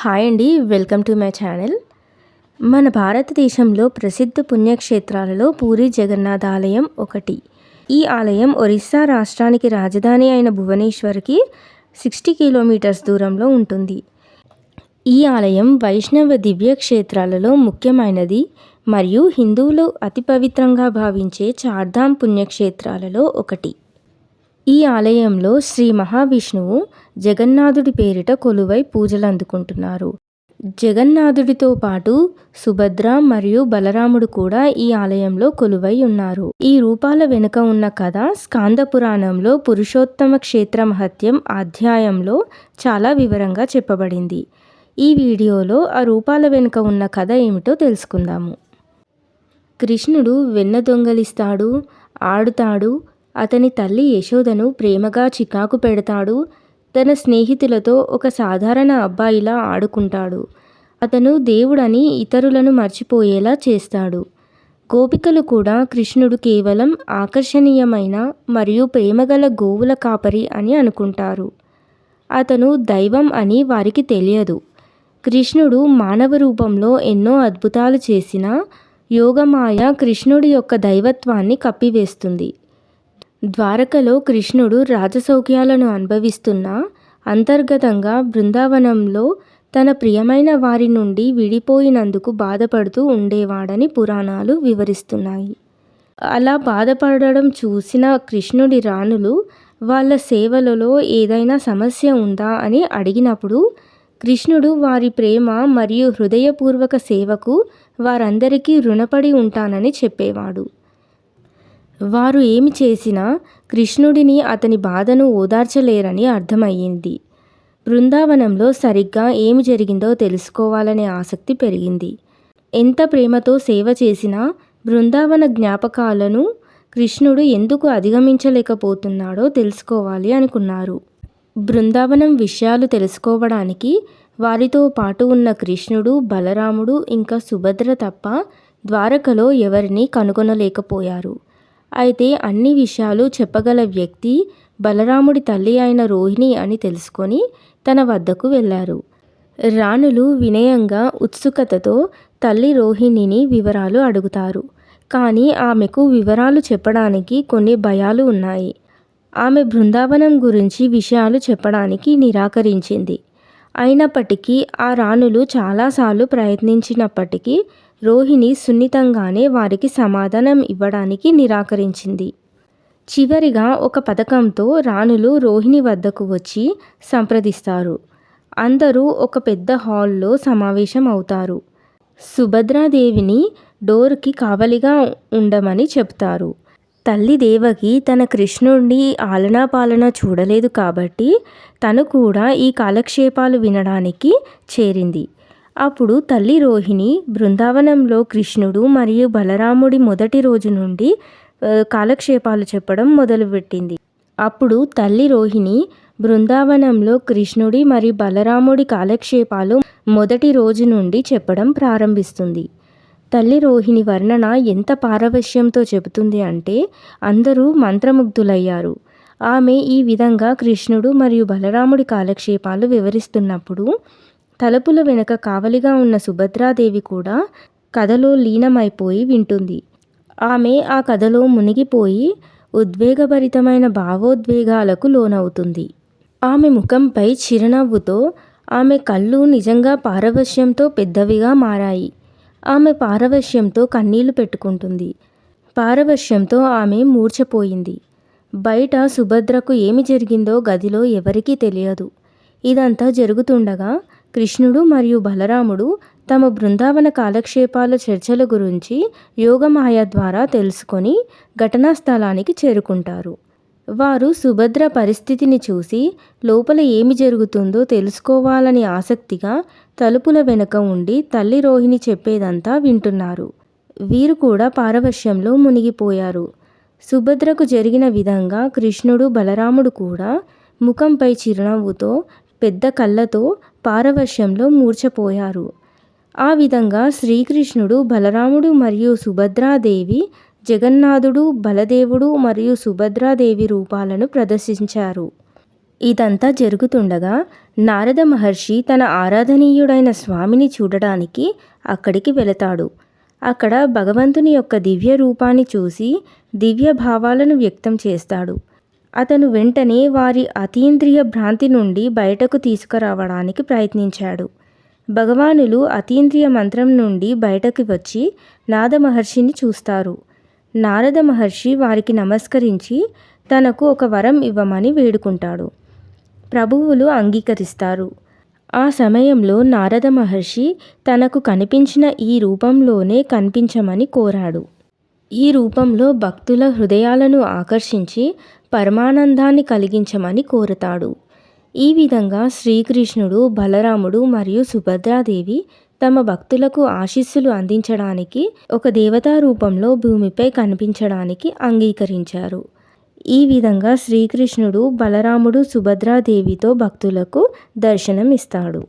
Hi అండి welcome to my channel. మన భారతదేశంలో ప్రసిద్ధ పుణ్యక్షేత్రాలలో పూరి జగన్నాథ ఆలయం ఒకటి. ఈ ఆలయం ఒరిస్సా రాష్ట్రానికి రాజధాని అయిన భువనేశ్వర్కి సిక్స్టీ కిలోమీటర్స్ దూరంలో ఉంటుంది. ఈ ఆలయం వైష్ణవ దివ్య క్షేత్రాలలో ముఖ్యమైనది మరియు హిందువులు అతి పవిత్రంగా భావించే చార్ధామ్ పుణ్యక్షేత్రాలలో ఒకటి. ఈ ఆలయంలో శ్రీ మహావిష్ణువు జగన్నాథుడి పేరిట కొలువై పూజలు అందుకుంటున్నారు. జగన్నాథుడితో పాటు సుభద్ర మరియు బలరాముడు కూడా ఈ ఆలయంలో కొలువై ఉన్నారు. ఈ రూపాల వెనుక ఉన్న కథ స్కాంద పురాణంలో పురుషోత్తమ క్షేత్ర మహత్యం అధ్యాయంలో చాలా వివరంగా చెప్పబడింది. ఈ వీడియోలో ఆ రూపాల వెనుక ఉన్న కథ ఏమిటో తెలుసుకుందాము. కృష్ణుడు వెన్న దొంగలిస్తాడు ఆడుతాడు అతని తల్లి యశోదను ప్రేమగా చికాకు పెడతాడు. తన స్నేహితులతో ఒక సాధారణ అబ్బాయిలా ఆడుకుంటాడు. అతను దేవుడని ఇతరులను మర్చిపోయేలా చేస్తాడు. గోపికలు కూడా కృష్ణుడు కేవలం ఆకర్షణీయమైన మరియు ప్రేమగల గోవుల కాపరి అని అనుకుంటారు. అతను దైవం అని వారికి తెలియదు. కృష్ణుడు మానవ రూపంలో ఎన్నో అద్భుతాలు చేసినా యోగమాయ కృష్ణుడి యొక్క దైవత్వాన్ని కప్పివేస్తుంది. ద్వారకలో కృష్ణుడు రాజసౌఖ్యాలను అనుభవిస్తున్నా అంతర్గతంగా బృందావనంలో తన ప్రియమైన వారి నుండి విడిపోయినందుకు బాధపడుతూ ఉండేవాడని పురాణాలు వివరిస్తున్నాయి. అలా బాధపడడం చూసిన కృష్ణుడి రాణులు వాళ్ళ సేవలలో ఏదైనా సమస్య ఉందా? అని అడిగినప్పుడు కృష్ణుడు వారి ప్రేమ మరియు హృదయపూర్వక సేవకు వారందరికీ రుణపడి ఉంటానని చెప్పేవాడు. వారు ఏమి చేసినా కృష్ణుడిని అతని బాధను ఓదార్చలేరని అర్థమయ్యింది. బృందావనంలో సరిగ్గా ఏమి జరిగిందో తెలుసుకోవాలనే ఆసక్తి పెరిగింది. ఎంత ప్రేమతో సేవ చేసినా బృందావన జ్ఞాపకాలను కృష్ణుడు ఎందుకు అధిగమించలేకపోతున్నాడో తెలుసుకోవాలి అనుకున్నారు. బృందావనం విషయాలు తెలుసుకోవడానికి వారితో పాటు ఉన్న కృష్ణుడు బలరాముడు ఇంకా సుభద్ర తప్ప ద్వారకలో ఎవరిని కనుగొనలేకపోయారు. అయితే అన్ని విషయాలు చెప్పగల వ్యక్తి బలరాముడి తల్లి అయిన రోహిణి అని తెలుసుకొని తన వద్దకు వెళ్ళారు. రాణులు వినయంగా ఉత్సుకతతో తల్లి రోహిణిని వివరాలు అడుగుతారు. కానీ ఆమెకు వివరాలు చెప్పడానికి కొన్ని భయాలు ఉన్నాయి. ఆమె బృందావనం గురించి విషయాలు చెప్పడానికి నిరాకరించింది. అయినప్పటికీ ఆ రాణులు చాలాసార్లు ప్రయత్నించినప్పటికీ రోహిణి సున్నితంగానే వారికి సమాధానం ఇవ్వడానికి నిరాకరించింది. చివరిగా ఒక పథకంతో రాణులు రోహిణి వద్దకు వచ్చి సంప్రదిస్తారు. అందరూ ఒక పెద్ద హాల్లో సమావేశం అవుతారు. సుభద్రాదేవిని డోర్కి కావలిగా ఉండమని చెప్తారు తల్లి దేవకి తన కృష్ణుడిని ఆలనా పాలన చూడలేదు కాబట్టి తను కూడా ఈ కాలక్షేపాలు వినడానికి చేరింది. అప్పుడు తల్లి రోహిణి బృందావనంలో కృష్ణుడు మరియు బలరాముడి మొదటి రోజు నుండి కాలక్షేపాలు చెప్పడం మొదలుపెట్టింది. అప్పుడు తల్లి రోహిణి బృందావనంలో కృష్ణుడి మరియు బలరాముడి కాలక్షేపాలు మొదటి రోజు నుండి చెప్పడం ప్రారంభిస్తుంది. తల్లి రోహిణి వర్ణన ఎంత పారవశ్యంతో చెబుతుంది అంటే అందరూ మంత్రముగ్ధులయ్యారు. ఆమె ఈ విధంగా కృష్ణుడు మరియు బలరాముడి కాలక్షేపాలు వివరిస్తున్నప్పుడు తలుపుల వెనుక కావలిగా ఉన్న సుభద్రాదేవి కూడా కథలో లీనమైపోయి వింటుంది. ఆమె ఆ కథలో మునిగిపోయి ఉద్వేగభరితమైన భావోద్వేగాలకు లోనవుతుంది. ఆమె ముఖంపై చిరునవ్వుతో ఆమె కళ్ళు నిజంగా పారవశ్యంతో పెద్దవిగా మారాయి. ఆమె పారవశ్యంతో కన్నీళ్ళు పెట్టుకుంటుంది. పారవశ్యంతో ఆమె మూర్చపోయింది బయట సుభద్రకు ఏమి జరిగిందో గదిలో ఎవరికీ తెలియదు. ఇదంతా జరుగుతుండగా కృష్ణుడు మరియు బలరాముడు తమ బృందావన కాలక్షేపాల చర్చల గురించి యోగమాయ ద్వారా తెలుసుకొని ఘటనా స్థలానికి చేరుకుంటారు. వారు సుభద్ర పరిస్థితిని చూసి లోపల ఏమి జరుగుతుందో తెలుసుకోవాలని ఆసక్తిగా తలుపుల వెనుక ఉండి తల్లి రోహిణి చెప్పేదంతా వింటున్నారు. వీరు కూడా పారవశ్యంలో మునిగిపోయారు. సుభద్రకు జరిగిన విధంగా కృష్ణుడు బలరాముడు కూడా ముఖంపై చిరునవ్వుతో పెద్ద కళ్ళతో పారవశ్యంలో మూర్చపోయారు ఆ విధంగా శ్రీకృష్ణుడు బలరాముడు మరియు సుభద్రాదేవి జగన్నాథుడు బలదేవుడు మరియు సుభద్రాదేవి రూపాలను ప్రదర్శించారు. ఇదంతా జరుగుతుండగా నారద మహర్షి తన ఆరాధనీయుడైన స్వామిని చూడడానికి అక్కడికి వెళతాడు. అక్కడ భగవంతుని యొక్క దివ్య రూపాన్ని చూసి దివ్య భావాలను వ్యక్తం చేస్తాడు. అతను వెంటనే వారి అతీంద్రియ భ్రాంతి నుండి బయటకు తీసుకురావడానికి ప్రయత్నించాడు. భగవానులు అతీంద్రియ మంత్రం నుండి బయటకు వచ్చి నాద మహర్షిని చూస్తారు. నారద మహర్షి వారికి నమస్కరించి తనకు ఒక వరం ఇవ్వమని వేడుకుంటాడు. ప్రభువులు అంగీకరిస్తారు. ఆ సమయంలో నారద మహర్షి తనకు కనిపించిన ఈ రూపంలోనే కనిపించమని కోరాడు. ఈ రూపంలో భక్తుల హృదయాలను ఆకర్షించి పరమానందాన్ని కలిగించమని కోరుతాడు. ఈ విధంగా శ్రీకృష్ణుడు బలరాముడు మరియు సుభద్రాదేవి తమ భక్తులకు ఆశీస్సులు అందించడానికి ఒక దేవతా రూపంలో భూమిపై కనిపించడానికి అంగీకరించారు. ఈ విధంగా శ్రీకృష్ణుడు బలరాముడు సుభద్రాదేవితో భక్తులకు దర్శనం ఇస్తాడు